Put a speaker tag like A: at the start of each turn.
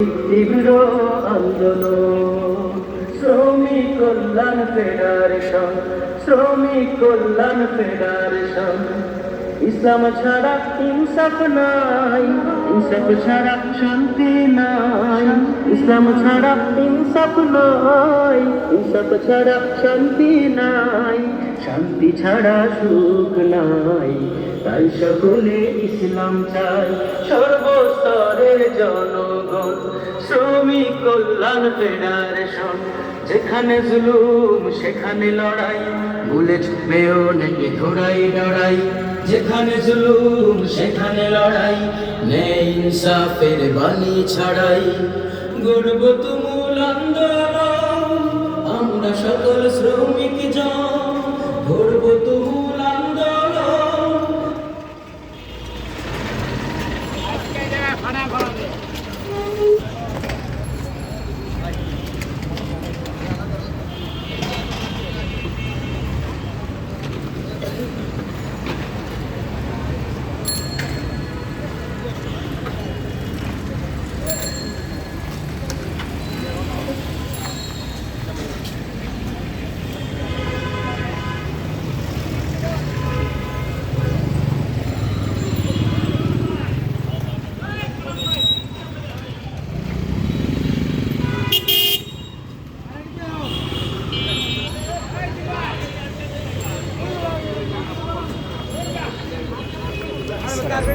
A: তীব্র আন্দোলন। শ্রমিক ইসলাম ছাড়া ইনসাফ নাই ইনসাফ ছাড়া শান্তি নাই। ইসলাম ছাড়া ইনসাফ নাই ইনসাফ ছাড়া শান্তি নাই। শান্তি ছাড়া সুখ নাই, তাই সকলে ইসলাম চাই। সর্বস্তরের কল্যাণ ফেডারেশন যেখানে জুলুম, সেখানে লড়াই। বুলেট পেও নেই ধরাই লড়াই। যেখানে জুলুম, সেখানে লড়াই। নেই ইনসাফের বাণী ছড়াই। গর্ব তুমুল भाई